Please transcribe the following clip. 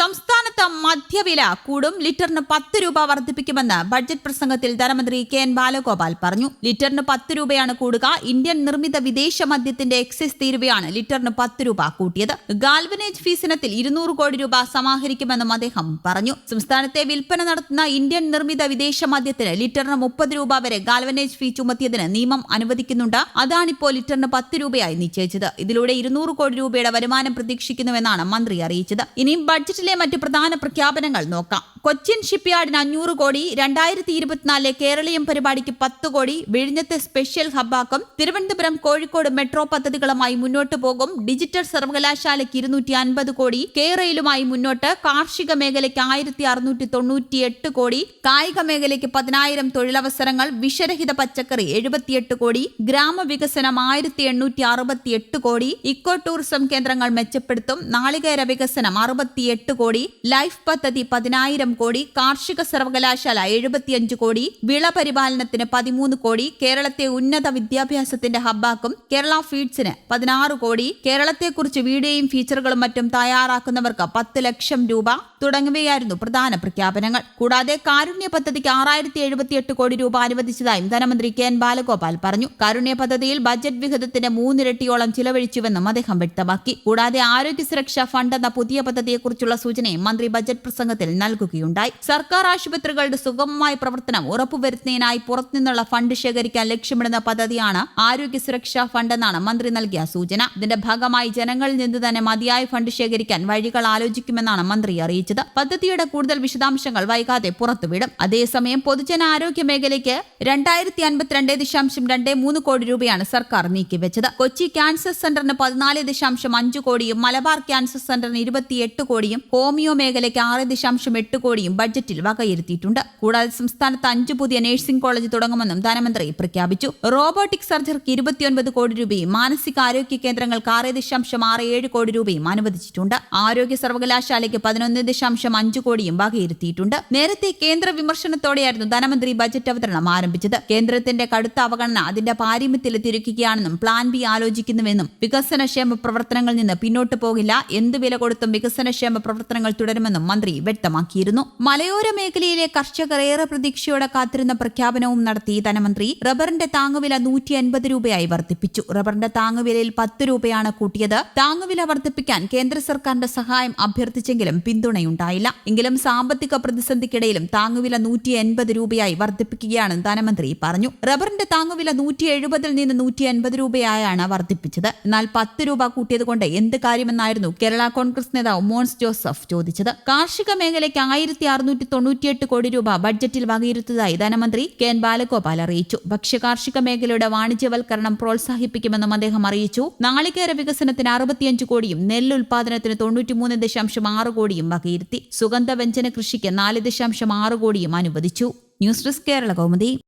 Somos സംസ്ഥാനത്ത് മദ്യവില കൂടും. ലിറ്ററിന് പത്ത് രൂപ വർദ്ധിപ്പിക്കുമെന്ന് ബഡ്ജറ്റ് പ്രസംഗത്തിൽ ധനമന്ത്രി കെ എൻ ബാലഗോപാൽ പറഞ്ഞു. ലിറ്ററിന് പത്ത് രൂപയാണ് കൂടുക. ഇന്ത്യൻ നിർമ്മിത വിദേശ മദ്യത്തിന്റെ എക്സൈസ് തീരുവയാണ് ലിറ്ററിന് പത്ത് രൂപ കൂട്ടിയത്. ഗാൽവനേജ് ഫീസിനത്തിൽ ഇരുന്നൂറ് കോടി രൂപ സമാഹരിക്കുമെന്നും അദ്ദേഹം പറഞ്ഞു. സംസ്ഥാനത്തെ വിൽപ്പന നടത്തുന്ന ഇന്ത്യൻ നിർമ്മിത വിദേശ മദ്യത്തിന് ലിറ്ററിന് മുപ്പത് രൂപ വരെ ഗാൽവനേജ് ഫീ ചുമത്തിയതിന് നിയമം അനുവദിക്കുന്നുണ്ട്. അതാണിപ്പോൾ ലിറ്ററിന് പത്ത് രൂപയായി നിശ്ചയിച്ചത്. ഇതിലൂടെ ഇരുന്നൂറ് കോടി രൂപയുടെ വരുമാനം പ്രതീക്ഷിക്കുന്നുവെന്നാണ് മന്ത്രി അറിയിച്ചത്. ഇനിയും ബഡ്ജറ്റിലെ മറ്റ് പ്രധാന പ്രഖ്യാപനങ്ങൾ നോക്കാം. കൊച്ചിൻ ഷിപ്പ്യാർഡിന് അഞ്ഞൂറ് കോടി രണ്ടായിരത്തി ഇരുപത്തിനാലിലെ കേരളീയം പരിപാടിക്ക് പത്ത് കോടി വിഴിഞ്ഞത്തെ സ്പെഷ്യൽ ഹബ്ബാക്കും തിരുവനന്തപുരം കോഴിക്കോട് മെട്രോ പദ്ധതികളുമായി മുന്നോട്ട് പോകും. ഡിജിറ്റൽ സർവകലാശാലയ്ക്ക് ഇരുന്നൂറ്റി അൻപത് കോടി കേരളയിലുമായി മുന്നോട്ട് കാർഷിക മേഖലയ്ക്ക് ആയിരത്തി അറുന്നൂറ്റി തൊണ്ണൂറ്റി എട്ട് കോടി കായിക മേഖലയ്ക്ക് പതിനായിരം തൊഴിലവസരങ്ങൾ വിഷരഹിത പച്ചക്കറി എഴുപത്തിയെട്ട് കോടി ഗ്രാമവികസനം ആയിരത്തി എണ്ണൂറ്റി അറുപത്തി എട്ട് കോടി ഇക്കോ ടൂറിസം കേന്ദ്രങ്ങൾ മെച്ചപ്പെടുത്തും നാളികേര വികസനം അറുപത്തിയെട്ട് കോടി ലൈഫ് പദ്ധതി പതിനായിരം കോടി കാർഷിക സർവകലാശാല എഴുപത്തിയഞ്ച് കോടി വിള പരിപാലനത്തിന് പതിമൂന്ന് കോടി കേരളത്തെ ഉന്നത വിദ്യാഭ്യാസത്തിന്റെ ഹബ്ബാക്കും കേരള ഫീഡ്സിന് പതിനാറ് കോടി കേരളത്തെക്കുറിച്ച് വീഡിയോയും ഫീച്ചറുകളും മറ്റും തയ്യാറാക്കുന്നവർക്ക് പത്ത് ലക്ഷം രൂപ തുടങ്ങിയവയായിരുന്നു പ്രധാന പ്രഖ്യാപനങ്ങൾ. കൂടാതെ കാരുണ്യ പദ്ധതിക്ക് ആറായിരത്തി എഴുപത്തിയെട്ട് കോടി രൂപ അനുവദിച്ചതായും ധനമന്ത്രി കെ എൻ ബാലഗോപാൽ പറഞ്ഞു. കാരുണ്യ പദ്ധതിയിൽ ബജറ്റ് വിഹിതത്തിന്റെ മൂന്നിരട്ടിയോളം ചിലവഴിച്ചുവെന്നും അദ്ദേഹം വ്യക്തമാക്കി. കൂടാതെ ആരോഗ്യ സുരക്ഷാ ഫണ്ട് എന്ന പുതിയ പദ്ധതിയെക്കുറിച്ചുള്ള സൂചനയും മന്ത്രി ബജറ്റ് പ്രസംഗത്തിൽ നൽകുകയുണ്ടായി. സർക്കാർ ആശുപത്രികളുടെ സുഗമമായ പ്രവർത്തനം ഉറപ്പുവരുത്തുന്നതിനായി പുറത്തുനിന്നുള്ള ഫണ്ട് ശേഖരിക്കാൻ ലക്ഷ്യമിടുന്ന പദ്ധതിയാണ് ആരോഗ്യ സുരക്ഷാ ഫണ്ട് എന്നാണ് മന്ത്രി നൽകിയ സൂചന. ഇതിന്റെ ഭാഗമായി ജനങ്ങളിൽ നിന്ന് തന്നെ മതിയായ ഫണ്ട് ശേഖരിക്കാൻ വഴികൾ ആലോചിക്കുമെന്നാണ് മന്ത്രി അറിയിച്ചത്. പദ്ധതിയുടെ കൂടുതൽ വിശദാംശങ്ങൾ വൈകാതെ പുറത്തുവിടും. അതേസമയം പൊതുജനാരോഗ്യ മേഖലയ്ക്ക് രണ്ടായിരത്തി ദശാംശം മൂന്ന് കോടി രൂപയാണ് സർക്കാർ നീക്കിവെച്ചത്. കൊച്ചി ക്യാൻസർ സെന്ററിന് പതിനാല് ദശാംശം അഞ്ച് കോടിയും മലബാർ ക്യാൻസർ സെന്ററിന് ഇരുപത്തിയെട്ട് കോടിയും ഹോമിയോ മേഖലയ്ക്ക് ആറ് ദശാംശം എട്ട് കോടിയും ബഡ്ജറ്റിൽ വകയിരുത്തിയിട്ടുണ്ട്. കൂടാതെ സംസ്ഥാനത്ത് അഞ്ച് പുതിയ നഴ്സിംഗ് കോളേജ് തുടങ്ങുമെന്നും ധനമന്ത്രി പ്രഖ്യാപിച്ചു. റോബോട്ടിക് സർജറിക്ക് ഇരുപത്തിയൊൻപത് കോടി രൂപയും മാനസികാരോഗ്യ കേന്ദ്രങ്ങൾക്ക് ആറ് ദശാംശം ആറ് ഏഴ് കോടി രൂപയും അനുവദിച്ചിട്ടുണ്ട്. ആരോഗ്യ സർവകലാശാലയ്ക്ക് പതിനൊന്ന് ദശാംശം അഞ്ച് കോടിയും വകയിരുത്തിയിട്ടുണ്ട്. നേരത്തെ കേന്ദ്ര വിമർശനത്തോടെയായിരുന്നു ധനമന്ത്രി ബജറ്റ് അവതരണം ആരംഭിച്ചത്. കേന്ദ്രത്തിന്റെ കടുത്ത അവഗണന അതിന്റെ പാരമ്യത്തിലെത്തിരിക്കുകയാണെന്നും പ്ലാൻ ബി ആലോചിക്കുന്നുവെന്നും വികസനക്ഷേമ പ്രവർത്തനങ്ങളിൽ നിന്ന് പിന്നോട്ട് പോകില്ല. എന്ത് വില കൊടുത്തും വികസനക്ഷേമ പ്രവർത്തനങ്ങൾ തുടരുമെന്നും മന്ത്രി വ്യക്തമാക്കിയിരുന്നു. മലയോര മേഖലയിലെ കർഷകർ ഏറെ പ്രതീക്ഷയോടെ കാത്തിരുന്ന പ്രഖ്യാപനവും നടത്തി ധനമന്ത്രി റബ്ബറിന്റെ താങ്ങുവില നൂറ്റി അൻപത് രൂപയായി വർദ്ധിപ്പിച്ചു. റബ്ബറിന്റെ താങ്ങുവിലയിൽ പത്ത് രൂപയാണ് കൂട്ടിയത്. താങ്ങുവില വർദ്ധിപ്പിക്കാൻ കേന്ദ്ര സർക്കാരിന്റെ സഹായം അഭ്യർത്ഥിച്ചെങ്കിലും പിന്തുണയുണ്ടായില്ല. എങ്കിലും സാമ്പത്തിക പ്രതിസന്ധിക്കിടയിലും താങ്ങുവില നൂറ്റി എൺപത് രൂപയായി വർദ്ധിപ്പിക്കുകയാണെന്ന് ധനമന്ത്രി പറഞ്ഞു. റബ്ബറിന്റെ താങ്ങുവില നൂറ്റി എഴുപതിൽ നിന്ന് നൂറ്റി എൺപത് രൂപയായാണ് വർദ്ധിപ്പിച്ചത്. എന്നാൽ പത്ത് രൂപ കൂട്ടിയതുകൊണ്ട് എന്ത് കാര്യമെന്നായിരുന്നു കേരള കോൺഗ്രസ് നേതാവ് മോൻസ് ജോസഫ് ചോദിച്ചത്. കാർഷിക മേഖലയ്ക്ക് ആയിരത്തി അറുന്നൂറ്റി തൊണ്ണൂറ്റിയെട്ട് കോടി രൂപ ബഡ്ജറ്റിൽ വകയിരുത്തതായി ധനമന്ത്രി കെ എൻ ബാലഗോപാൽ അറിയിച്ചു. ഭക്ഷ്യ കാർഷിക മേഖലയുടെ വാണിജ്യവൽക്കരണം പ്രോത്സാഹിപ്പിക്കുമെന്നും അദ്ദേഹം അറിയിച്ചു. നാളികേര വികസനത്തിന് അറുപത്തിയഞ്ച് കോടിയും നെല്ല് ഉൽപാദനത്തിന് തൊണ്ണൂറ്റിമൂന്ന് ദശാംശം ആറ് കോടിയും വകയിരുത്തി. സുഗന്ധവ്യഞ്ജന കൃഷിക്ക് നാല് ദശാംശം ആറ് കോടിയും അനുവദിച്ചു. News desk Kerala Kaumudi.